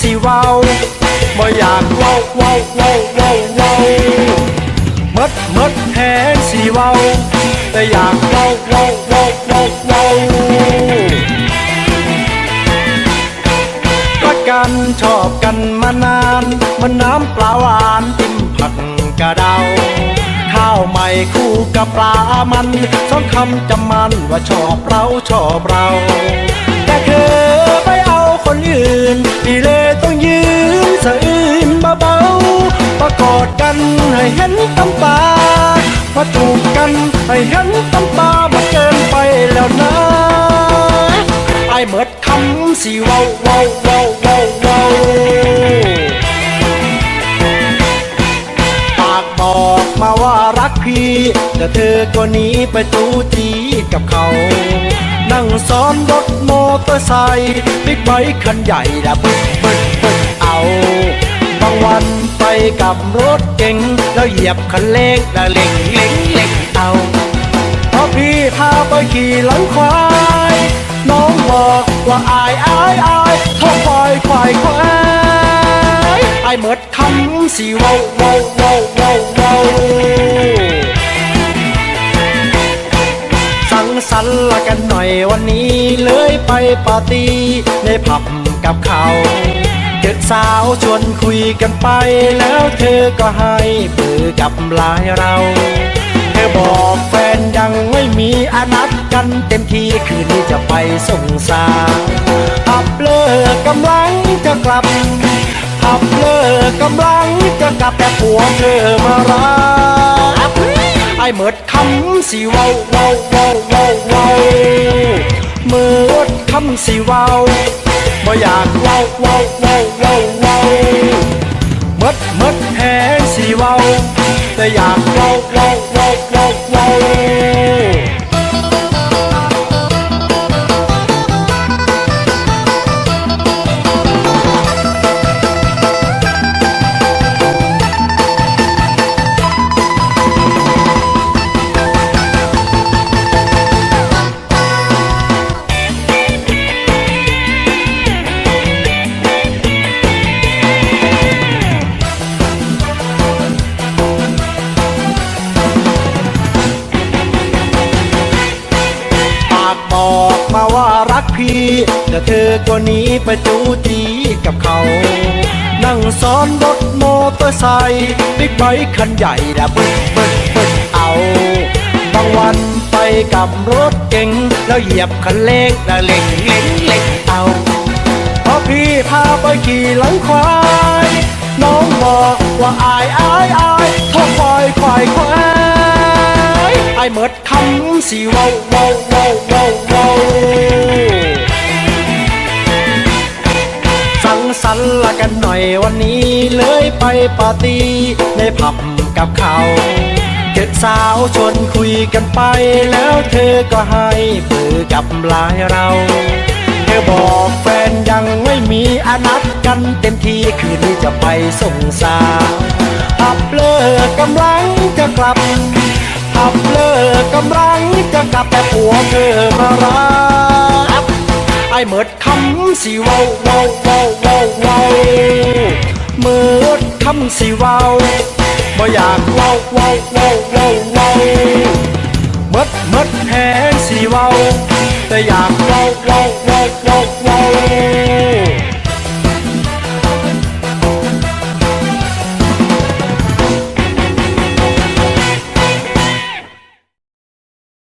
สิเว้าบ่อยากเว้าเว้าเว้าเว้าเว้าหมดหมดแหงสิเว้าแต่อยากเว้าเว้าเว้าเว้าเว้ารักกันชอบกันมานานมันน้ำปลาหวานจิ้มผักกระเดาข้าวใหม่คู่กับปลามันสองคำจำมันว่าชอบเราชอบเรา คืนดีเลต้องยืนสะอื้นเบาๆประกอดกันให้เห็นตำตามาจูบกันให้เห็นตำตามันเกินไปแล้วนะไอ้เมิดคำสิเว้าเว้าเว้าเว้าเว้าปากบอกมาว่ารักพี่แต่เธอก็หนีไปจูจีกับเขา นั่งซ้อนรถมอ อร์ไซค์บิ๊กไบค์คันใหญ่ละบึกบึกบึกเอา บางวันไปกับรถเก๋งแล้วเหยียบคันเล็กแล้วเล็งเล็งเล็งเอาเพราะพี่พาไปขี่หลังควาย น้องบอกว่าอายอายอายท้องควายควายควายอเหมิดคำสิเว้าเว้าเว้า สังสรรค์ละกันหน่อยวันนี้เลยไปปาร์ตี้ในผับกับเขาเจอสาวชวนคุยกันไป แล้วเธอก็ให้เบอร์กับไลายเรา เธอบอกแฟนยังไม่มีอนัดกันเต็มทีคืนนี้จะไปส่งสาวอับเลิกกำลังจะกลับอับเลิกกำลังจะกลับแต่ผัวเธอมารับไอ้ เมิดคำสิเว้าเว้าเว้าเว้าเว้าเมิดคำสิเว้าบ่อยากเว้าเว้าเว้าเว้าเว้าเมดเมดแหงสิเว้าแต่อยากเว้าเว้า พี่แต่เธอก็หนีไปจูจีกับเขา นั่งซ้อนรถมอเตอร์ไซค์บิ๊กไบค์คันใหญ่ละบึกบึกบึกเอาบางวันไปกับรถเก๋งแล้วเหยียบคันเล็กแล้วเล็งเล็งเล็งเอาเพราะพี่พาไปขี่หลังควาย น้องบอกว่าอายอายอายท้องควายควายควายไอายเมิดคำสิว้าเว้าเว้าเว้าว สังสรรค์ละกันหน่อยวันนี้เลยไปปาร์ตี้ในผับกับเขาเจอสาวชวนคุยกันไป แล้วเธอก็ให้เบอร์กับลายเรา เธอบอกแฟนยังไม่มีอนัดกันเต็มทีคืนนี้จะไปส่งสาวอับเลิกกำลังจะกลับอับเลิกกำลังจะกลับแต่ผัวเธอมารับ ไอ้เมิดคำสิเว้าเว้าเว้าเว้าเว้าเมิดคำสิเว้าบ่อยากเว้าเว้าเว้าเว้าเว้าเมิดเมิดแหงสิเว้าแต่อยากเว้าเว้าเว้าเว้าเว้า